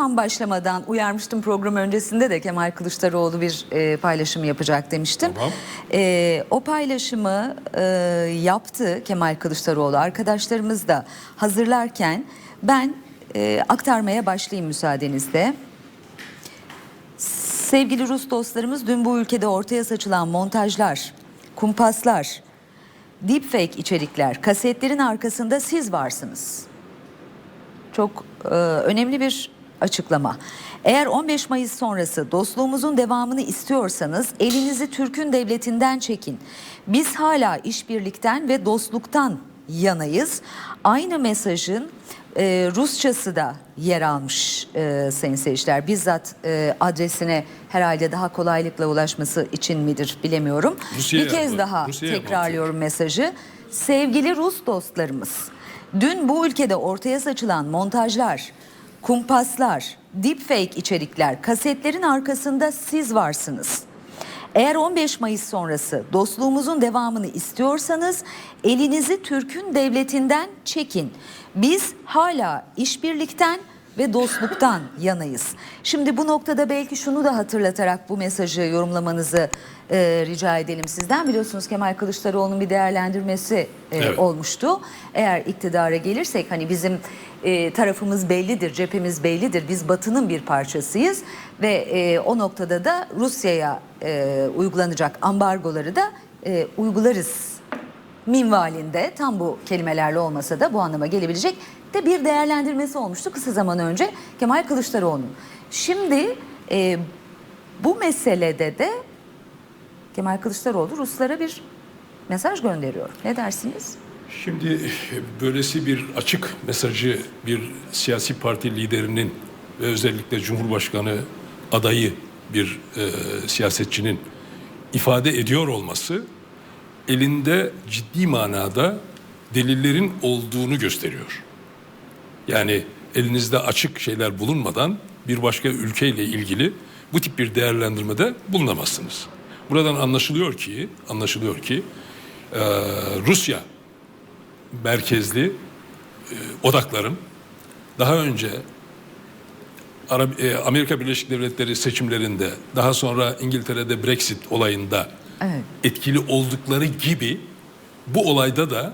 tam başlamadan uyarmıştım program öncesinde de Kemal Kılıçdaroğlu bir e, paylaşım yapacak demiştim. Tamam. E, o paylaşımı e, yaptı Kemal Kılıçdaroğlu. Arkadaşlarımız da hazırlarken ben e, aktarmaya başlayayım müsaadenizle. Sevgili Rus dostlarımız dün bu ülkede ortaya saçılan montajlar, kumpaslar, deepfake içerikler, kasetlerin arkasında siz varsınız. Çok e, önemli bir açıklama. Eğer 15 Mayıs sonrası dostluğumuzun devamını istiyorsanız elinizi Türk'ün devletinden çekin. Biz hala işbirlikten ve dostluktan yanayız. Aynı mesajın e, Rusçası da yer almış e, sayın seyirciler. Bizzat e, adresine herhalde daha kolaylıkla ulaşması için midir bilemiyorum. Rusya'ya bir kez daha Rusya'ya tekrarlıyorum mesajı. Sevgili Rus dostlarımız, dün bu ülkede ortaya saçılan montajlar, kumpaslar, deepfake içerikler, kasetlerin arkasında siz varsınız. Eğer 15 Mayıs sonrası dostluğumuzun devamını istiyorsanız elinizi Türk'ün devletinden çekin. Biz hala işbirlikten ve dostluktan yanayız. Şimdi bu noktada belki şunu da hatırlatarak bu mesajı yorumlamanızı e, rica edelim sizden. Biliyorsunuz Kemal Kılıçdaroğlu'nun bir değerlendirmesi e, Evet. olmuştu. Eğer iktidara gelirsek hani bizim e, tarafımız bellidir, cephemiz bellidir. Biz Batı'nın bir parçasıyız ve e, o noktada da Rusya'ya e, uygulanacak ambargoları da e, uygularız minvalinde tam bu kelimelerle olmasa da bu anlama gelebilecek de bir değerlendirmesi olmuştu kısa zaman önce Kemal Kılıçdaroğlu'nun. Şimdi e, bu meselede de Kemal Kılıçdaroğlu Ruslara bir mesaj gönderiyor. Ne dersiniz? Şimdi böylesi bir açık mesajı bir siyasi parti liderinin ve özellikle Cumhurbaşkanı adayı bir e, siyasetçinin ifade ediyor olması elinde ciddi manada delillerin olduğunu gösteriyor. Yani elinizde açık şeyler bulunmadan bir başka ülkeyle ilgili bu tip bir değerlendirmede bulunamazsınız. Buradan anlaşılıyor ki, anlaşılıyor ki e, Rusya merkezli e, odakların daha önce Arab- e, Amerika Birleşik Devletleri seçimlerinde daha sonra İngiltere'de Brexit olayında Evet. etkili oldukları gibi bu olayda da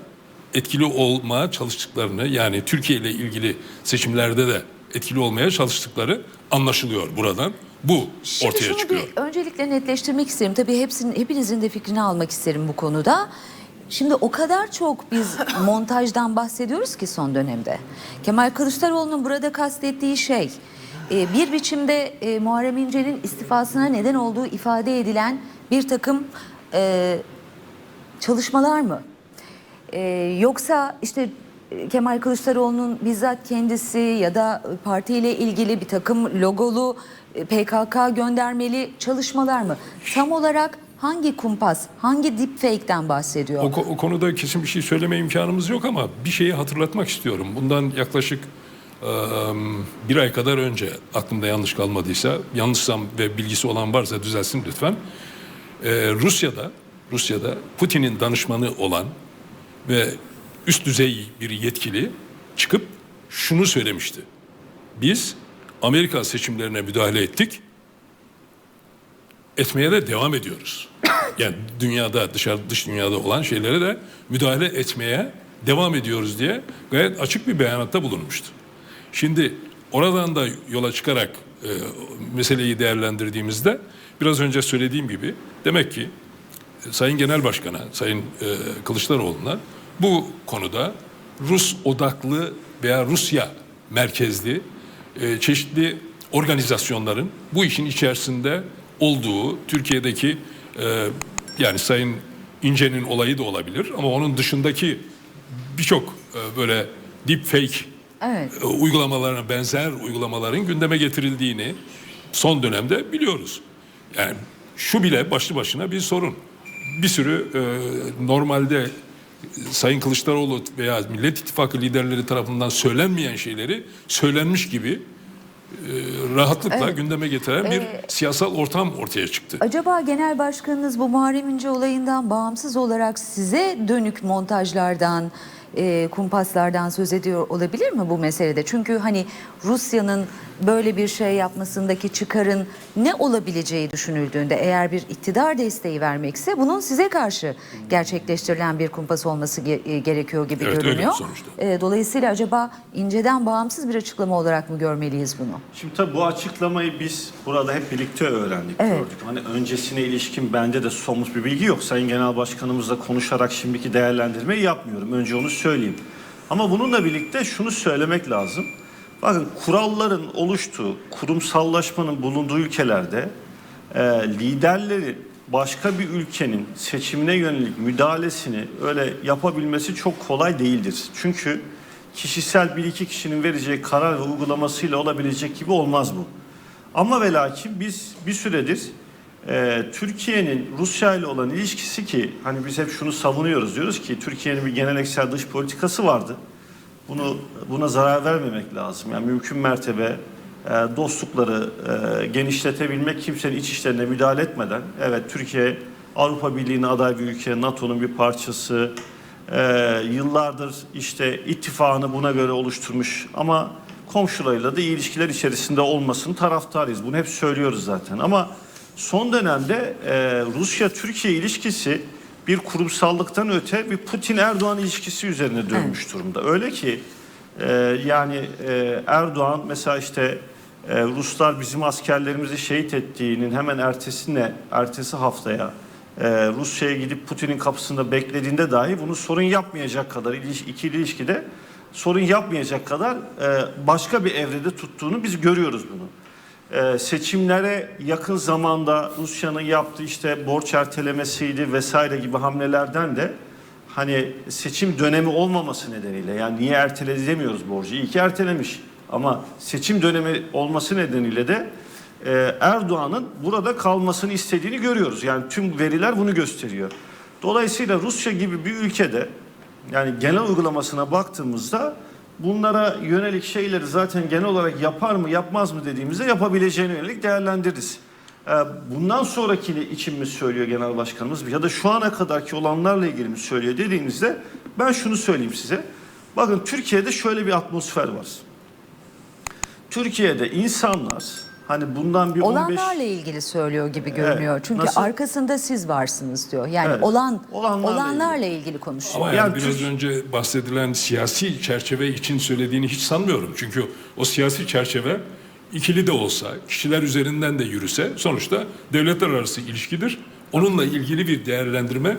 etkili olmaya çalıştıklarını yani Türkiye ile ilgili seçimlerde de etkili olmaya çalıştıkları anlaşılıyor buradan. Bu Şimdi ortaya şunu çıkıyor. bir öncelikle netleştirmek isterim. Tabii hepsinin, hepinizin de fikrini almak isterim bu konuda. Şimdi o kadar çok biz montajdan bahsediyoruz ki son dönemde. Kemal Kılıçdaroğlu'nun burada kastettiği şey e, bir biçimde e, Muharrem İnce'nin istifasına neden olduğu ifade edilen bir takım e, çalışmalar mı? Ee, yoksa işte e, Kemal Kılıçdaroğlu'nun bizzat kendisi ya da partiyle ilgili bir takım logolu e, PKK göndermeli çalışmalar mı? Tam olarak hangi kumpas, hangi deepfake'den bahsediyor? O, o konuda kesin bir şey söyleme imkanımız yok ama bir şeyi hatırlatmak istiyorum. Bundan yaklaşık e, bir ay kadar önce aklımda yanlış kalmadıysa, yanlışsam ve bilgisi olan varsa düzelsin lütfen. E, Rusya'da Rusya'da Putin'in danışmanı olan ve üst düzey bir yetkili çıkıp şunu söylemişti. Biz Amerika seçimlerine müdahale ettik etmeye de devam ediyoruz. Yani dünyada dışarı dış dünyada olan şeylere de müdahale etmeye devam ediyoruz diye gayet açık bir beyanatta bulunmuştu. Şimdi oradan da yola çıkarak e, meseleyi değerlendirdiğimizde biraz önce söylediğim gibi demek ki e, Sayın Genel Başkan'a, Sayın e, Kılıçdaroğlu'na bu konuda Rus odaklı veya Rusya merkezli e, çeşitli organizasyonların bu işin içerisinde olduğu Türkiye'deki e, yani Sayın İnce'nin olayı da olabilir ama onun dışındaki birçok e, böyle deepfake Evet. e, uygulamalarına benzer uygulamaların gündeme getirildiğini son dönemde biliyoruz. Yani şu bile başlı başına bir sorun. Bir sürü e, normalde Sayın Kılıçdaroğlu veya Millet İttifakı liderleri tarafından söylenmeyen şeyleri söylenmiş gibi e, rahatlıkla Evet. gündeme getiren bir siyasal ortam ortaya çıktı. Acaba genel başkanınız bu Muharrem İnce olayından bağımsız olarak size dönük montajlardan, e, kumpaslardan söz ediyor olabilir mi bu meselede? Çünkü hani Rusya'nın böyle bir şey yapmasındaki çıkarın ne olabileceği düşünüldüğünde eğer bir iktidar desteği vermekse bunun size karşı gerçekleştirilen bir kumpas olması ge- e, gerekiyor gibi Evet, öyle görünüyor. sonuçta. E, dolayısıyla acaba inceden bağımsız bir açıklama olarak mı görmeliyiz bunu? Şimdi tabii bu açıklamayı biz burada hep birlikte öğrendik, Evet. gördük. Hani öncesine ilişkin bende de somut bir bilgi yok. Sayın Genel Başkanımızla konuşarak şimdiki değerlendirmeyi yapmıyorum. Önce onu söyleyeyim. Ama bununla birlikte şunu söylemek lazım. Bakın kuralların oluştuğu, kurumsallaşmanın bulunduğu ülkelerde e, liderleri başka bir ülkenin seçimine yönelik müdahalesini öyle yapabilmesi çok kolay değildir. Çünkü kişisel bir iki kişinin vereceği karar ve uygulamasıyla olabilecek gibi olmaz bu. Ama ve lakin biz bir süredir e, Türkiye'nin Rusya ile olan ilişkisi ki hani biz hep şunu savunuyoruz diyoruz ki Türkiye'nin bir geleneksel dış politikası vardı. Bunu buna zarar vermemek lazım. Yani mümkün mertebe e, dostlukları e, genişletebilmek kimsenin iç işlerine müdahale etmeden evet Türkiye Avrupa Birliği'ne aday bir ülke, NATO'nun bir parçası. E, yıllardır işte ittifakını buna göre oluşturmuş ama komşularıyla da iyi ilişkiler içerisinde olmasını taraftarıyız. Bunu hep söylüyoruz zaten. Ama son dönemde e, Rusya-Türkiye ilişkisi bir kurumsallıktan öte bir Putin-Erdoğan ilişkisi üzerine dönmüş durumda. Öyle ki e, yani e, Erdoğan mesela işte e, Ruslar bizim askerlerimizi şehit ettiğinin hemen ertesine, ertesi haftaya e, Rusya'ya gidip Putin'in kapısında beklediğinde dahi bunu sorun yapmayacak kadar ikili ilişkide sorun yapmayacak kadar e, başka bir evrede tuttuğunu biz görüyoruz bunu. Ee, seçimlere yakın zamanda Rusya'nın yaptığı işte borç ertelemesiydi vesaire gibi hamlelerden de hani seçim dönemi olmaması nedeniyle yani niye erteledi demiyoruz borcu. İyi ki ertelemiş ama seçim dönemi olması nedeniyle de e, Erdoğan'ın burada kalmasını istediğini görüyoruz. Yani tüm veriler bunu gösteriyor. Dolayısıyla Rusya gibi bir ülkede yani genel uygulamasına baktığımızda bunlara yönelik şeyleri zaten genel olarak yapar mı yapmaz mı dediğimizde yapabileceğine yönelik değerlendiririz. Ee, Bundan sonrakini için mi söylüyor Genel Başkanımız ya da şu ana kadarki olanlarla ilgili mi söylüyor dediğinizde ben şunu söyleyeyim size. Bakın Türkiye'de şöyle bir atmosfer var. Türkiye'de insanlar hani bundan bir 15 Olanlarla ilgili söylüyor gibi görünüyor. Evet, Çünkü nasıl? arkasında siz varsınız diyor. Yani Evet, olan olanlarla olanlarla, ilgili konuşuyor. Ama yani, Yani biraz Türk- önce bahsedilen siyasi çerçeve için söylediğini hiç sanmıyorum. Çünkü o siyasi çerçeve ikili de olsa, kişiler üzerinden de yürüse sonuçta devletler arası ilişkidir. Onunla ilgili bir değerlendirme,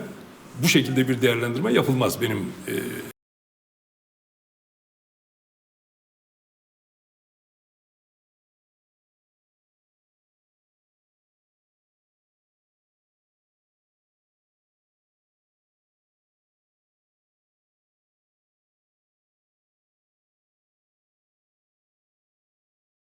bu şekilde bir değerlendirme yapılmaz benim e,